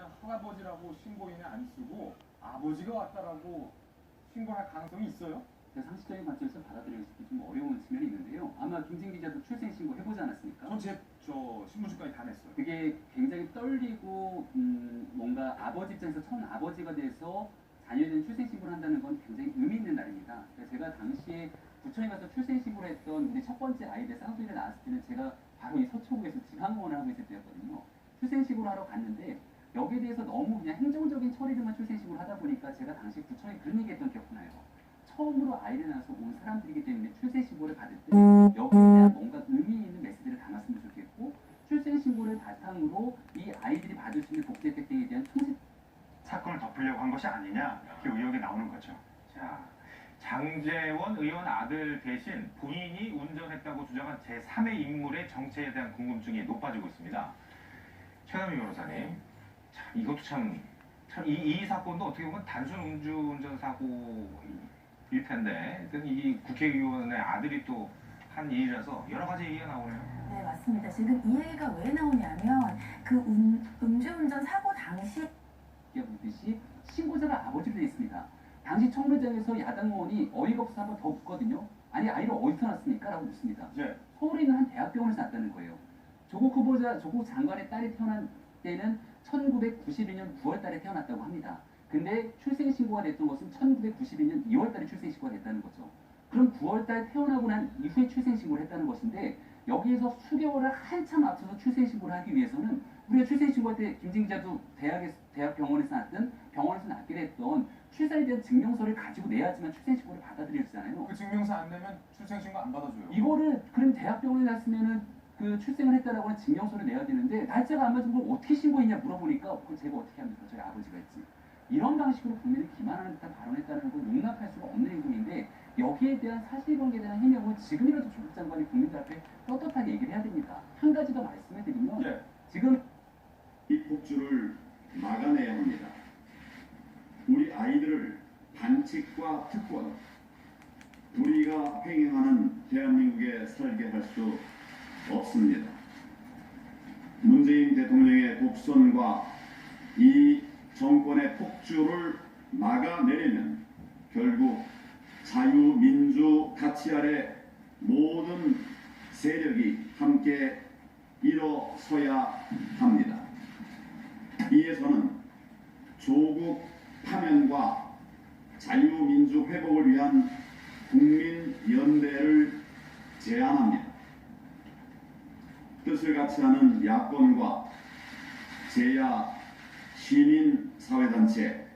그냥 할아버지라고 신고인에 안 쓰고 아버지가 왔다라고 신고할 가능성이 있어요? 제가 상식적인 관점에서 받아들이기 좀 어려운 측면이 있는데요. 아마 김진 기자도 출생신고 해보지 않았습니까? 전제저 신분증까지 다 냈어요. 그게 굉장히 떨리고 음, 뭔가 아버지 입장에서 첫 아버지가 돼서 자녀에 대한 출생신고를 한다는 건 굉장히 의미 있는 날입니다. 제가 당시에 부천에 가서 출생신고를 했던 우리 첫 번째 아이들 쌍둥이를 낳았을 때는 제가 바로 이 서초구에서 지방공원을 하고 있을 때였거든요. 출생신고를 하러 갔는데 여기에 대해서 너무 행정적인 처리를만 출생신고를 하다 보니까 제가 당시 부천에 그런 얘기했던 기억 나요. 처음으로 아이를 낳아서 온 사람들이기 때문에 출생신고를 받을 때 여기에 대한 뭔가 의미 있는 메시지를 담았으면 좋겠고 출생신고를 바탕으로 이 아이들이 받을 수 있는 복지 혜택 등에 대한 총책 사건을 덮으려고 한 것이 아니냐 이렇게 의혹이 나오는 거죠. 자, 장재원 의원 아들 대신 본인이 운전했다고 주장한 제3의 인물의 정체에 대한 궁금증이 높아지고 있습니다. 최남희 변호사님, 참 이것도 참, 참 이, 이 사건도 어떻게 보면 단순 음주운전 사고일 텐데, 이 국회의원의 아들이 또 한 일이라서 여러 가지 얘기가 나오네요. 네, 맞습니다. 지금 이 얘기가 왜 나오냐면 그 음, 음주운전 사고 당시 묻듯이 신고자가 아버지로 되어 있습니다. 당시 청문장에서 야당 의원이 어이가 없어서 한번 더 묻거든요. 아니 아이를 어디서 낳았습니까? 라고 묻습니다. 네. 서울에 있는 한 대학병원에서 낳았다는 거예요. 조국 후보자, 조국 장관의 딸이 태어난 때는 1992년 9월 달에 태어났다고 합니다. 근데 출생신고가 됐던 것은 1992년 2월 달에 출생신고가 됐다는 거죠. 그럼 9월 달 태어나고 난 이후에 출생신고를 했다는 것인데 여기에서 수개월을 한참 앞서서 출생신고를 하기 위해서는 우리가 출생신고할 때 김진 기자도 대학에 대학 병원에서 낳든 병원에서 낳게 됐던 출산에 대한 증명서를 가지고 내야지만 출생신고를 받아들여지잖아요. 그 증명서 안 내면 출생신고 안 받아줘요. 이거를 그럼 대학병원에 갔으면은 그 출생을 했다라고 하는 증명서를 내야 되는데 날짜가 안걸 어떻게 신고했냐 물어보니까 그걸 제가 어떻게 합니까? 저희 아버지가 했지. 이런 방식으로 국민을 기만하는 듯한 발언했다는 건 용납할 수가 없는 행동인데 여기에 대한 사실관계에 대한 해명은 지금이라도 조국 장관이 국민들 앞에 떳떳하게 얘기를 해야 됩니다. 한 가지 더 말씀해 드리면 예. 지금 이 폭주를 막아내야 합니다. 우리 아이들을 반칙과 특권, 우리가 횡행하는 대한민국에 살게 할 수 없습니다. 문재인 대통령의 독선과 이 정권의 폭주를 막아내려면 결국 자유민주 가치 아래 모든 세력이 함께 일어서야 합니다. 이에 저는 조국 파면과 자유민주 회복을 위한 국민연대를 제안합니다. 뜻을 같이 하는 야권과 제야 시민 사회단체,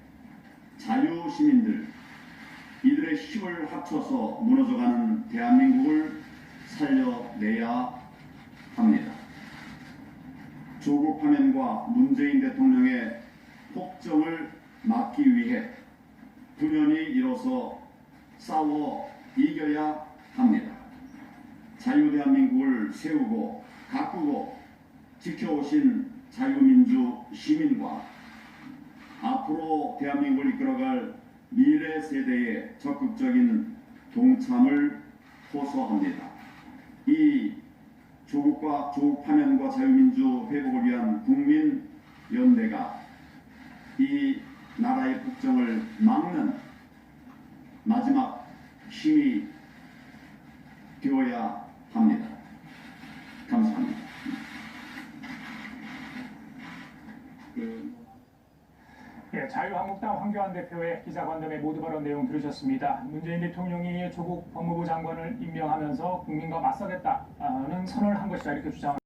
자유시민들 이들의 힘을 합쳐서 무너져가는 대한민국을 살려내야 합니다. 조국 파면과 문재인 대통령의 폭정을 막기 위해 분연히 일어서 싸워 이겨야 합니다. 자유대한민국을 세우고 가꾸고 지켜오신 자유민주 시민과 앞으로 대한민국을 이끌어갈 미래 세대의 적극적인 동참을 호소합니다. 이 조국과 조국 파면과 자유민주 회복을 위한 국민 연대가 이 나라의 폭정을 막는 마지막 힘이 되어야 합니다. 감사합니다. 그... 예, 자유한국당 황교안 대표의 기자간담회 모두 발언 내용 들으셨습니다. 문재인 대통령이 조국 법무부 장관을 임명하면서 국민과 맞서겠다는 선언을 한 것이다 이렇게 주장합니다.